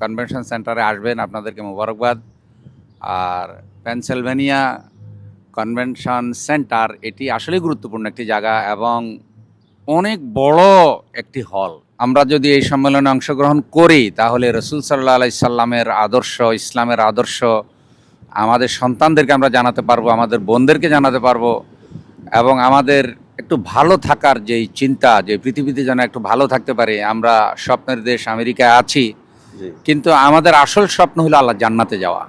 Convention সেন্টারে আসবেন আপনাদেরকে মোবারকবাদ। আর পেনসিলভেনিয়া কনভেনশন সেন্টার, এটি আসলেই গুরুত্বপূর্ণ একটি জায়গা এবং অনেক বড় একটি হল। আমরা যদি এই সম্মেলনে অংশগ্রহণ করি, তাহলে রসুল সাল্লাহ আলাই সাল্লামের আদর্শ, ইসলামের আদর্শ, আমাদের সন্তানদেরকে আমরা জানাতে পারব, আমাদের বোনদেরকে জানাতে পারব এবং আমাদের একটু ভালো থাকার যেই চিন্তা, যে পৃথিবীতে যেন একটু ভালো থাকতে পারে, আমরা স্বপ্নের দেশ আমেরিকায় আছি কিন্তু আমাদের আসল স্বপ্ন হলো আল্লাহ জান্নাতে যাওয়া।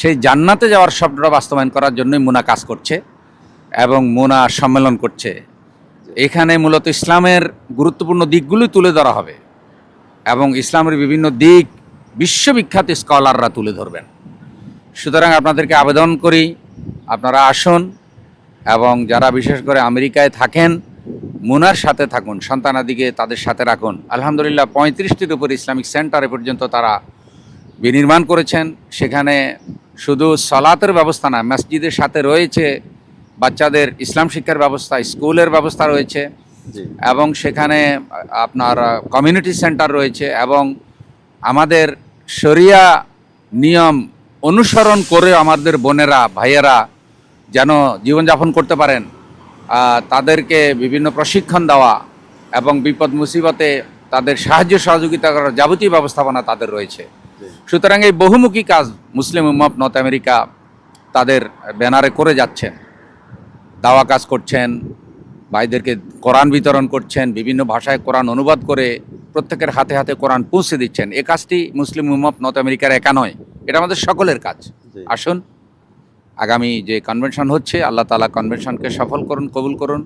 সেই জান্নাতে যাওয়ার স্বপ্নটা বাস্তবায়ন করার জন্যই মুনা কাজ করছে এবং মুনা সম্মেলন করছে। এখানে মূলত ইসলামের গুরুত্বপূর্ণ দিকগুলোই তুলে ধরা হবে এবং ইসলামের বিভিন্ন দিক বিশ্ববিখ্যাত স্কলাররা তুলে ধরবেন। সুতরাং আপনাদেরকে আবেদন করি, আপনারা আসুন এবং যারা বিশেষ করে আমেরিকায় থাকেন মুনার সাথে থাকুন সন্তানাদিকে তাদের সাথে রাখুন। আলহামদুলিল্লাহ পঁয়ত্রিশটির উপর ইসলামিক সেন্টার এ পর্যন্ত তারা বিনির্মাণ করেছেন। সেখানে শুধু সলাতের ব্যবস্থা না মসজিদের সাথে রয়েছে বাচ্চাদের ইসলাম শিক্ষার ব্যবস্থা স্কুলের ব্যবস্থা রয়েছে এবং সেখানে আপনার কমিউনিটি সেন্টার রয়েছে এবং আমাদের শরিয়া নিয়ম অনুসরণ করে আমাদের বোনেরা ভাইয়েরা যেন জীবনযাপন করতে পারেন। তাদেরকে বিভিন্ন প্রশিক্ষণ দেওয়া এবং বিপদ মুসিবতে তাদের সাহায্য সহযোগিতা করার যাবতীয় ব্যবস্থাপনা তাদের রয়েছে। সুতরাং এই বহুমুখী কাজ মুসলিম উম্মত নর্থ আমেরিকা তাদের ব্যানারে করে যাচ্ছেন। দাওয়া কাজ করছেন ভাইদেরকে কোরআন বিতরণ করছেন বিভিন্ন ভাষায় কোরআন অনুবাদ করে প্রত্যেকের হাতে হাতে কোরআন পৌঁছে দিচ্ছেন। এ কাজটি মুসলিম উম্মত নর্থ আমেরিকার একা নয় এটা আমাদের সকলের কাজ। আসুন আগামী যে কনভেনশন হচ্ছে আল্লাহ তালা কনভেনশনকে সফল করুন কবুল করুন।